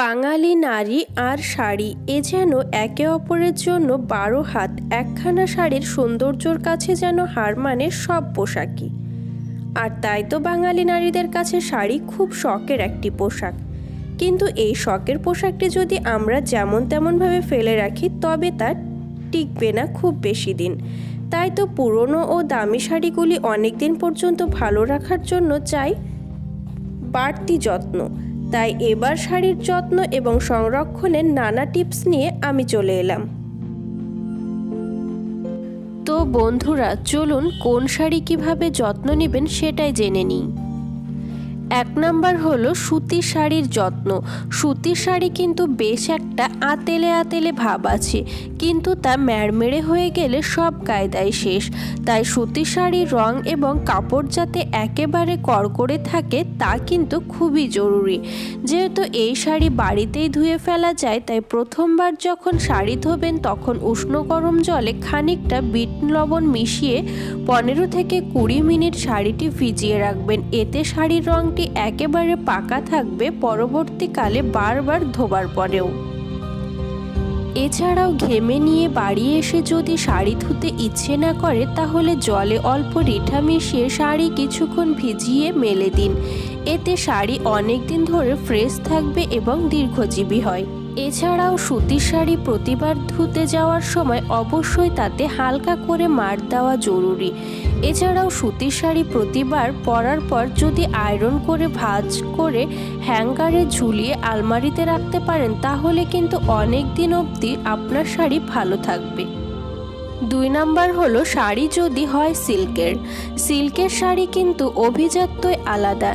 বাঙালি নারী আর শাড়ি, এ যেন একে অপরের জন্য বারো হাত, একখানা শাড়ির সৌন্দর্যর কাছে যেন হার মানে সব পোশাকই। আর তাই তো বাঙালি নারীদের কাছে শাড়ি খুব শখের একটি পোশাক। কিন্তু এই শখের পোশাকটি যদি আমরা যেমন তেমনভাবে ফেলে রাখি, তবে তা টিকবে না খুব বেশি দিন। তাই তো পুরনো ও দামি শাড়িগুলি অনেক দিন পর্যন্ত ভালো রাখার জন্য চাই বাড়তি যত্ন। তাই এবার শাড়ির যত্ন এবং সংরক্ষণের নানা টিপস নিয়ে আমি চলে এলাম। তো বন্ধুরা, চলুন কোন শাড়ি কীভাবে যত্ন নেবেন সেটাই জেনে নিই। এক নাম্বার হলো সুতির শাড়ির যত্ন। সুতির শাড়ি কিন্তু বেশ একটা আতেলে আতেলে ভাব আছে, কিন্তু তা ম্যাড়মেড়ে হয়ে গেলে সব কায়দায় শেষ। তাই সুতির শাড়ির রং এবং কাপড় যাতে একেবারে কড়কড়ে থাকে তা কিন্তু খুবই জরুরি। যেহেতু এই শাড়ি বাড়িতেই ধুয়ে ফেলা যায়, তাই প্রথমবার যখন শাড়ি ধোবেন তখন উষ্ণ গরম জলে খানিকটা বিট লবণ মিশিয়ে পনেরো থেকে কুড়ি মিনিট শাড়িটি ভিজিয়ে রাখবেন। এতে শাড়ির রংটি একেবারে পাকা থাকবে পরবর্তীকালে বারবার ধোবার পরেও। এছাড়াও ঘেমে নিয়ে বাড়ি এসে যদি শাড়ি ধুতে ইচ্ছে না করে, তাহলে জলে অল্প রিঠা মিশিয়ে শাড়ি কিছুক্ষণ ভিজিয়ে মেলে দিন। এতে শাড়ি অনেক দিন ধরে ফ্রেশ থাকবে এবং দীর্ঘজীবী হয়। এছাড়াও সুতির শাড়ি প্রতিবার ধুতে যাওয়ার সময় অবশ্যই তাতে হালকা করে মার দেওয়া জরুরি। এছাড়াও সুতির শাড়ি প্রতিবার পরার পর যদি আয়রন করে ভাঁজ করে হ্যাঙ্গারে ঝুলিয়ে আলমারিতে রাখতে পারেন, তাহলে কিন্তু অনেক দিন অবধি আপনার শাড়ি ভালো থাকবে। দুই নাম্বার হলো শাড়ি যদি হয় সিল্কের। সিল্কের শাড়ি কিন্তু অভিজাত্যই আলাদা।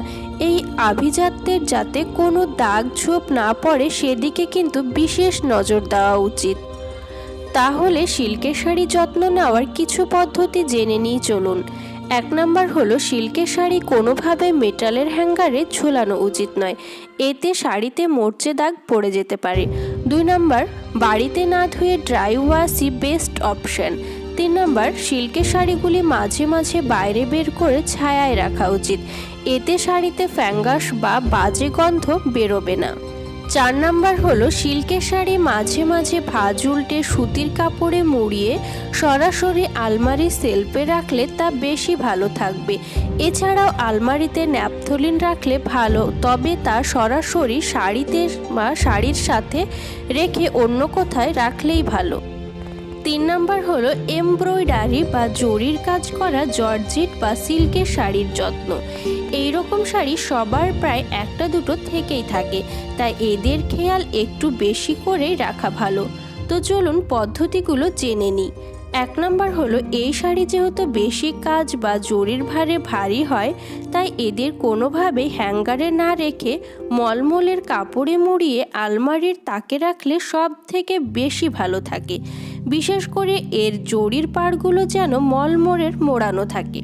এই আভিজাত্যের যাতে কোনো দাগ ঝোপ না পড়ে, সেদিকে কিন্তু বিশেষ নজর দেওয়া উচিত। তাহলে সিল্কের শাড়ি যত্ন নেওয়ার কিছু পদ্ধতি জেনে নিয়ে চলুন। এক নাম্বার হলো সিল্কের শাড়ি কোনোভাবে মেটালের হ্যাঙ্গারে ঝোলানো উচিত নয়। এতে শাড়িতে মোর্চে দাগ পড়ে যেতে পারে। দুই নাম্বার, বাড়িতে না ধুয়ে ড্রাই ওয়াশই বেস্ট অপশন। তিন নাম্বার, সিল্কের শাড়িগুলি মাঝে মাঝে বাইরে বের করে ছায়ায় রাখা উচিত। এতে শাড়িতে ফ্যাঙ্গাস বা বাজে গন্ধ বেরোবে না। চার নাম্বার হলো, সিল্কের শাড়ি মাঝে মাঝে ভাজ উল্টে সুতির কাপড়ে মুড়িয়ে সরাসরি আলমারি সেলফে রাখলে তা বেশি ভালো থাকবে। এছাড়াও আলমারিতে ন্যাপথলিন রাখলে ভালো, তবে তা সরাসরি শাড়িতে বা শাড়ির সাথে রেখে অন্য কোথায় রাখলেই ভালো। তিন নাম্বার হলো এমব্রয়ডারি বা জরির কাজ করা জর্জিট বা সিল্কের শাড়ির যত্ন। এই রকম শাড়ি সবার প্রায় একটা দুটো থেকেই থাকে, তাই এদের খেয়াল একটু বেশি করে রাখা ভালো। তো চলুন পদ্ধতিগুলো জেনে নিই। এক নম্বর হলো, এই শাড়ি যেহেতু বেশি কাজ বা জরির ভারে ভারী হয়, তাই এদের কোনোভাবে হ্যাঙ্গারে না রেখে মলমলের কাপড়ে মুড়িয়ে আলমারির তাকে রাখলে সব থেকে বেশি ভালো থাকে। বিশেষ করে এর জরির পাড়গুলো যেন মলমলের মোড়ানো থাকে।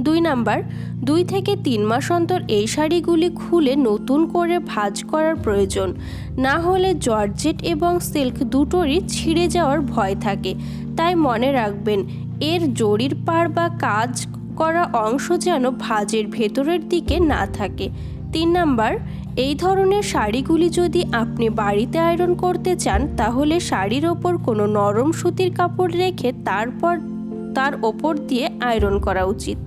দুই নাম্বার, দুই থেকে তিন মাস অন্তর এই শাড়িগুলি খুলে নতুন করে ভাঁজ করার প্রয়োজন। না হলে জর্জেট এবং সিল্ক দুটোরই ছিঁড়ে যাওয়ার ভয় থাকে। তাই মনে রাখবেন, এর জরির পাড় বা কাজ করা অংশ যেন ভাজের ভেতরের দিকে না থাকে। তিন নাম্বার, এই ধরনের শাড়িগুলি যদি আপনি বাড়িতে আয়রন করতে চান, তাহলে শাড়ির ওপর কোনো নরম সুতির কাপড় রেখে তারপর, তার ওপর দিয়ে আয়রন করা উচিত।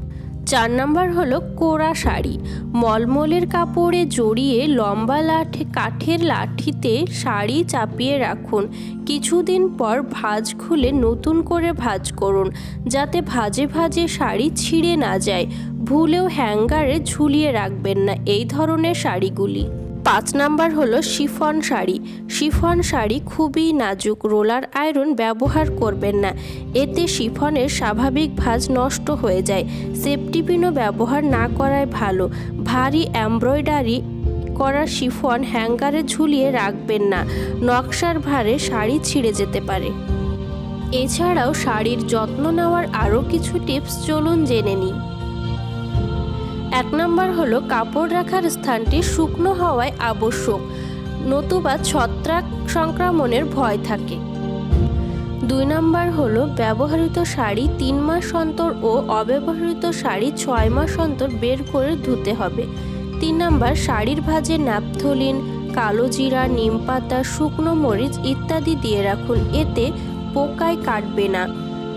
চার নম্বর হলো কোরা শাড়ি। মলমলের কাপড়ে জড়িয়ে লম্বা লাঠি, কাঠের লাঠিতে শাড়ি চাপিয়ে রাখুন। কিছুদিন পর ভাজ খুলে নতুন করে ভাজ করুন, যাতে ভাজে ভাজে শাড়ি ছিঁড়ে না যায়। ভুলেও হ্যাঙ্গারে ঝুলিয়ে রাখবেন না এই ধরনের শাড়িগুলি। পাঁচ নাম্বার হলো শিফন শাড়ি। শিফন শাড়ি খুবই নাজুক, রোলার আয়রন ব্যবহার করবেন না। এতে শিফনের স্বাভাবিক ভাঁজ নষ্ট হয়ে যায়। সেফটি পিনও ব্যবহার না করাই ভালো। ভারী এমব্রয়ডারি করা শিফন হ্যাঙ্গারে ঝুলিয়ে রাখবেন না। নকশার ভারে শাড়ি ছিঁড়ে যেতে পারে। এছাড়াও শাড়ির যত্ন নেওয়ার আরও কিছু টিপস চলুন জেনে নিই। এক নম্বর হলো কাপড় রাখার স্থানটি শুকনো হওয়ায় আবশ্যক, নতুবা ছত্রাক সংক্রমণের ভয় থাকে। দুই নম্বর হলো ব্যবহৃত শাড়ি তিন মাস অন্তর ও অব্যবহৃত শাড়ি ছয় মাস অন্তর বের করে ধুতে হবে। তিন নম্বর শাড়ির ভাজে ন্যাপথলিন, কালো জিরা, নিম পাতা, শুকনো মরিচ ইত্যাদি দিয়ে রাখুন, এতে পোকায় কাটবে না।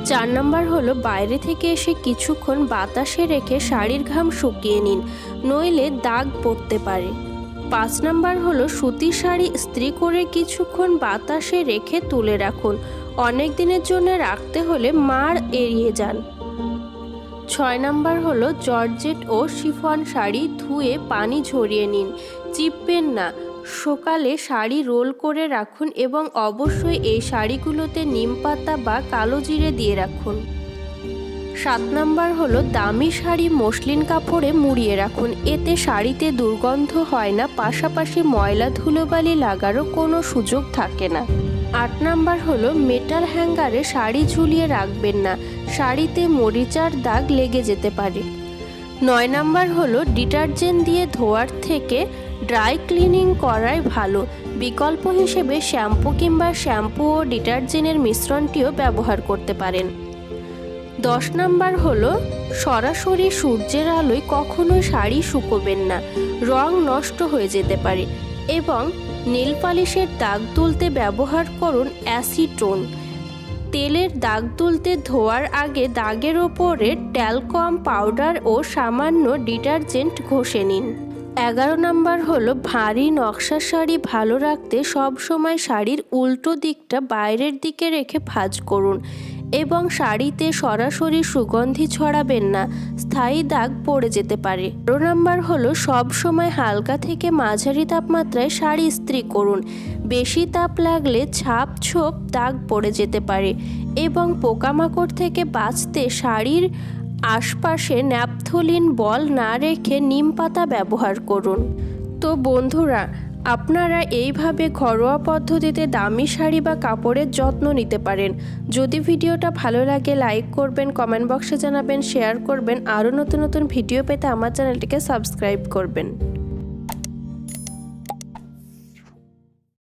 চার নাম্বার হলো, বাইরে থেকে এসে কিছুক্ষণ বাতাসে রেখে শাড়ির ঘাম শুকিয়ে নিন, নইলে দাগ পড়তে পারে। পাঁচ নাম্বার হলো, সুতির শাড়ি ইস্ত্রি করে কিছুক্ষণ বাতাসে রেখে তুলে রাখুন। অনেক দিনের জন্য রাখতে হলে মার এড়িয়ে যান। ছয় নাম্বার হলো, জর্জেট ও শিফন শাড়ি ধুয়ে পানি ঝরিয়ে নিন। চিপবেন না। সকালে শাড়ি রোল করে রাখুন এবং অবশ্যই এই শাড়িগুলোতে নিম পাতা বা কালো জিরে দিয়ে রাখুন। সাত নাম্বার হলো দামি শাড়ি মসলিন কাপড়ে মুড়িয়ে রাখুন। এতে শাড়িতে দুর্গন্ধ হয় না, পাশাপাশি ময়লা ধুলোবালি লাগারও কোনো সুযোগ থাকে না। আট নাম্বার হলো মেটাল হ্যাঙ্গারে শাড়ি ঝুলিয়ে রাখবেন না, শাড়িতে মরিচার দাগ লেগে যেতে পারে। নয় নাম্বার হলো ডিটারজেন্ট দিয়ে ধোয়ার থেকে ড্রাই ক্লিনিং করাই ভালো। বিকল্প হিসেবে শ্যাম্পু কিংবা শ্যাম্পু ও ডিটারজেন্টের মিশ্রণটিও ব্যবহার করতে পারেন। দশ নাম্বার হলো, সরাসরি সূর্যের আলোয় কখনোই শাড়ি শুকোবেন না। রং নষ্ট হয়ে যেতে পারে এবং নীল পালিশের দাগ তুলতে ব্যবহার করুন অ্যাসিটোন। তেলের দাগ তুলতে ধোয়ার আগে দাগের ওপরে ট্যালকম পাউডার ও সামান্য ডিটারজেন্ট ঘষে নিন। এগারো নাম্বার হলো, ভারী নকশা শাড়ি ভালো রাখতে সব সময় শাড়ির উল্টো দিকটা বাইরের দিকে রেখে ভাঁজ করুন এবং শাড়িতে সরাসরি সুগন্ধি ছড়াবেন না, স্থায়ী দাগ পড়ে যেতে পারে। বারো নাম্বার হলো, সব সময় হালকা থেকে মাঝারি তাপমাত্রায় শাড়ি ইস্ত্রি করুন, বেশি তাপ লাগলে ছাপ ছোপ দাগ পড়ে যেতে পারে এবং পোকামাকড় থেকে বাঁচতে শাড়ির আশপাশে ন্যাপথলিন বল না রেখে নিম পাতা ব্যবহার করুন। তো বন্ধুরা, আপনারা এইভাবে ঘরোয়া পদ্ধতিতে দামি শাড়ি বা কাপড়ের যত্ন নিতে পারেন। যদি ভিডিওটা ভালো লাগে, লাইক করবেন, কমেন্ট বক্সে জানাবেন, শেয়ার করবেন। আরও নতুন নতুন ভিডিও পেতে আমার চ্যানেলটিকে সাবস্ক্রাইব করবেন।